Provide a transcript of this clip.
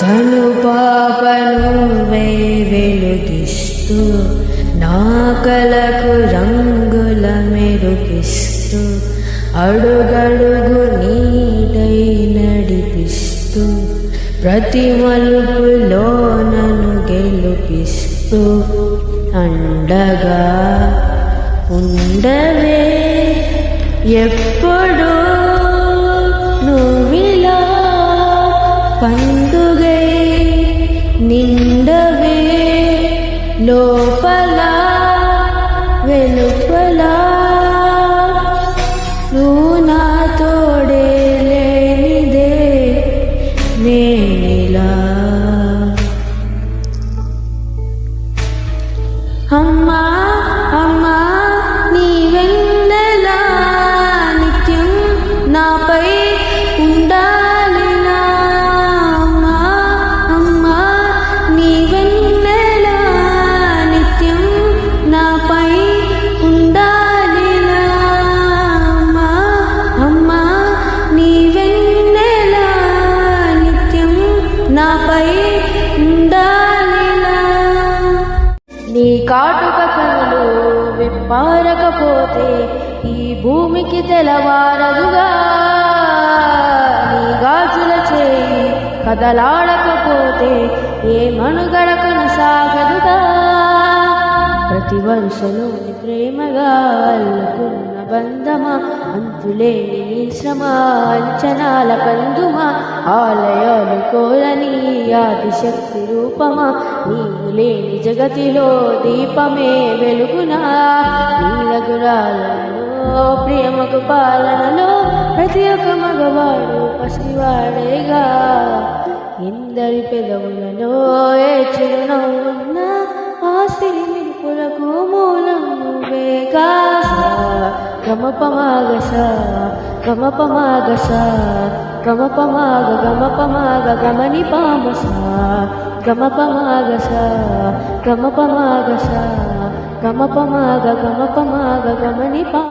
కను పాపను వెలుగిస్తూ నా కలకు రంగుల మెరుగిస్తూ అడుగడుగు నీటై నడిపిస్తూ ప్రతి మలుపులో నన్ను గెలుపిస్తూ అండగా ఉండవే ఎప్పుడూ నిండవే లోపల వెలుపల నీ కాటుక కనులు విప్పారకపోతే ఈ భూమికి తెలవారదుగా నీ గాజుల చేయి కదలాడకపోతే ఏ మనుగడ కొనసాగదుగా ప్రతి వరుసలోని ప్రేమగా అల్లుకున్న బంధమా అంతులేని శ్రమ అంచనాల కందుమా ఆలయ కోరని ఆదిశక్తి రూపమా నీవు లేని జగతిలో దీపమే వెలుగునా నీలగురాలలో ప్రియమకు పాలనలో ప్రతి ఒక్క మగవాడు పసివాడేగా ఇందరి పెదవులలో ఏ చిరునవ్వున్నా ఆ సిరిమిరుపులకు మూలం నువ్వేగా గమపమాగస గమపమాగస గమపమాగ గమపమాగ గమని పామస గమపమాగస. గమపమాగస. గమపమాగ గమపమాగ గమని పా